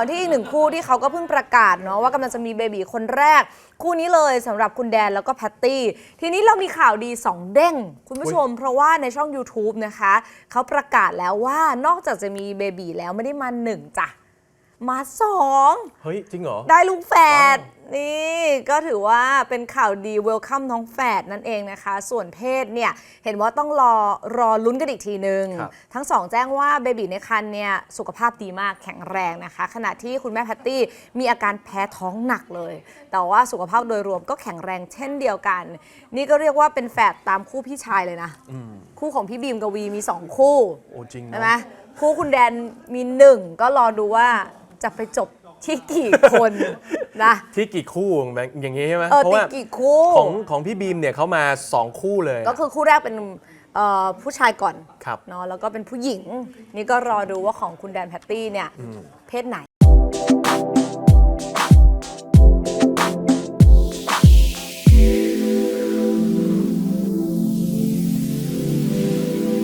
ที่อีกหนึ่งคู่ที่เขาก็เพิ่งประกาศเนาะว่ากำลังจะมีเบบีคนแรก คู่นี้เลยสำหรับคุณแดนแล้วก็แพตตี้ ทีนี้เรามีข่าวดี 2 เด้ง คุณผู้ชม เพราะว่าในช่อง YouTube นะคะ เขาประกาศแล้วว่านอกจากจะมีเบบีแล้วไม่ได้มาหนึ่งจ้ะ มาสองเฮ้ย จริงเหรอ ได้ลูกแฝด นี่ก็ถือว่าเป็นข่าวดีเวลคัมน้องแฝดนั่นเองนะคะ ส่วนเพศเนี่ยเห็นว่าต้องรอรอลุ้นกันอีกทีนึง ครับทั้งสองแจ้งว่าเบบีในครรภ์เนี่ยสุขภาพดีมากแข็งแรงนะคะ ขณะที่คุณแม่แพตตี้มีอาการแพ้ท้องหนักเลย แต่ว่าสุขภาพโดยรวมก็แข็งแรงเช่นเดียวกัน นี่ก็เรียกว่าเป็นแฝดตามคู่พี่ชายเลยนะ อืม คู่ของพี่บีมกวีมีสองคู่ โอ้จริงเนใช่ไหมอะ คู่คุณแดนมีหนึ่งก็รอดูว่าจะไปจบที่กี่คน นะ ที่กี่คู่แบบอย่างงี้ใช่ไหมเออเพราะติดว่ากี่คู่ ของของพี่บีมเนี่ยเขามา 2 คู่เลยก็คือคู่แรกเป็นเอ่อผู้ชายก่อนครับ เนาะแล้วก็เป็นผู้หญิง นี่ก็รอดูว่าของคุณแดนแพตตี้เนี่ย เพศไหน